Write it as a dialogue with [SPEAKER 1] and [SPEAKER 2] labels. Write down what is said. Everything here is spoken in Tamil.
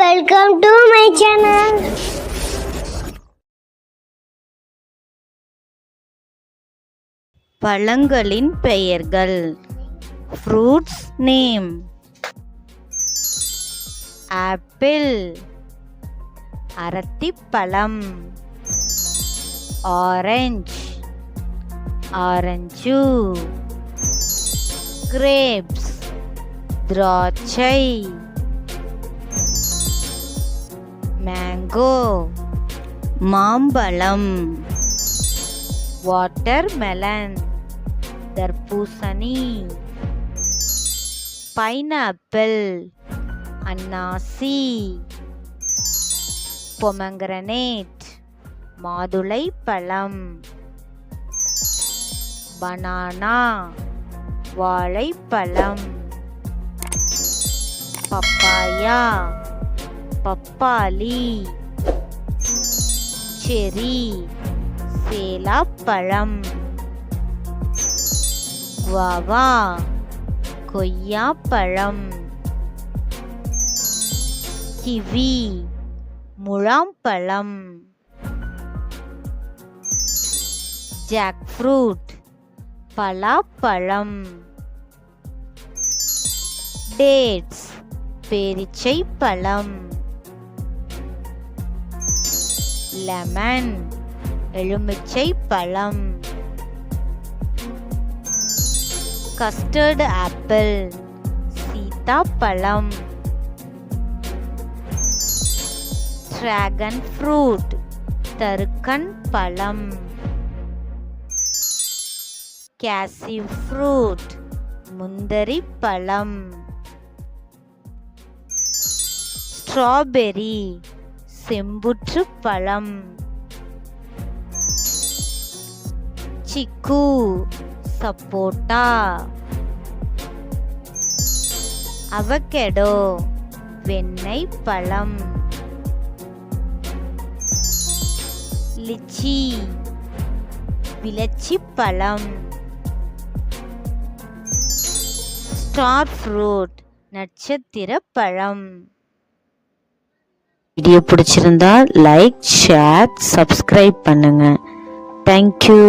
[SPEAKER 1] வெல்கம் டு மை சேனல்
[SPEAKER 2] பழங்களின் பெயர்கள். ஃப்ரூட்ஸ் நேம் ஆப்பிள் அரத்திப்பழம். ஆரஞ்சு ஆரஞ்சு கிரேப்ஸ் திராட்சை. மேங்கோ மாம்பழம். வாட்டர்மெலன் தர்பூசணி. பைனாப்பிள் அன்னாசி. பொமங்கரனேட் மாதுளை பழம் பனானா வாழைப்பழம். பப்பாயா பப்பாளி செரி சேலாப்பழம் குவாவா கொய்யாப்பழம் கிவி முழாம்பழம் ஜாக்ஃப்ரூட் பலாப்பழம் டேட்ஸ் பேரிச்சை பழம் லெமன் எலுமிச்சை பழம். கஸ்டர்டு ஆப்பிள் சீதாப்பழம் டிராகன் ஃப்ரூட் தருக்கன் பழம். கேசிவ் ஃப்ரூட் முந்தரி பழம். ஸ்ட்ராபெரி செம்புற்று பழம். சிக்கு சப்போட்டா. அவகேடோ வெண்ணெய் பழம். லிச்சி விளச்சி பழம். ஸ்டார் ஃப்ரூட் நட்சத்திர பழம். வீடியோ பிடிச்சிருந்தா லைக் ஷேர் சப்ஸ்கிரைப் பண்ணுங்க. Thank you